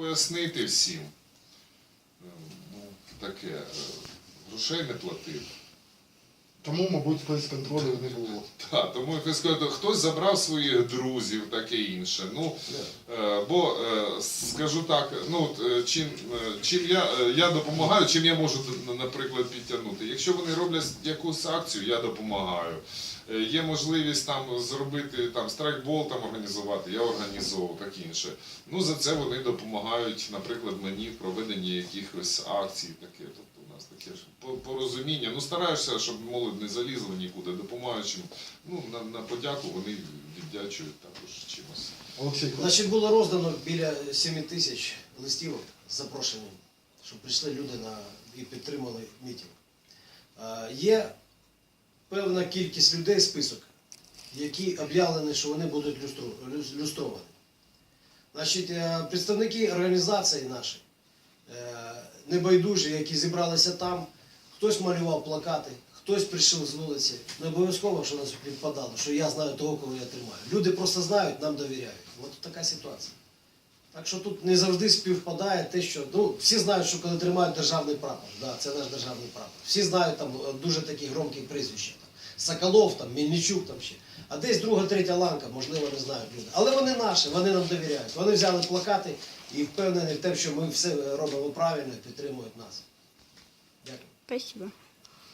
Пояснити всім. Е, Ну, таке, е, грошей не платив. Тому, мабуть, фейс-контролю не було. Так, тому я скажу, хтось забрав своїх друзів, таке інше. Ну, е, бо е, скажу так, ну от, е, чим, е, чим я, е, я допомагаю, чим я можу, д- наприклад, підтягнути. Якщо вони роблять якусь акцію, я допомагаю. Е, Є можливість там зробити там страйкбол там організувати, я організовую, так інше. Ну за це вони допомагають, наприклад, мені в проведенні якихось акцій. Таке. Тобто нас таке ж порозуміння. Ну стараєшся, щоб молодь не залізла нікуди, допомагаючим. Ну на, на подяку вони віддячують також чимось. Олексій, Значить, було роздано біля 7 тисяч листівок з запрошенням, щоб прийшли люди на, і підтримали мітинг. Е, Є певна кількість людей, список, які об'явлені, що вони будуть люстру- люстровані. Значить, е, представники організації наші, е, небайдужі, які зібралися там, хтось малював плакати, хтось прийшов з вулиці. Не обов'язково, що нас відпадало, що я знаю того, кого я тримаю. Люди просто знають, нам довіряють. От така ситуація. Так що тут не завжди співпадає те, що ну всі знають, що коли тримають державний прапор, да, це наш державний прапор. Всі знають там е, дуже такі громкі прізвища. Там, Соколов, там, Мельничук там ще. А десь друга, третя ланка, можливо, не знають люди. Але вони наші, вони нам довіряють. Вони взяли плакати і впевнений в те, що ми все робимо правильно і підтримують нас. Дякую. Спасибо.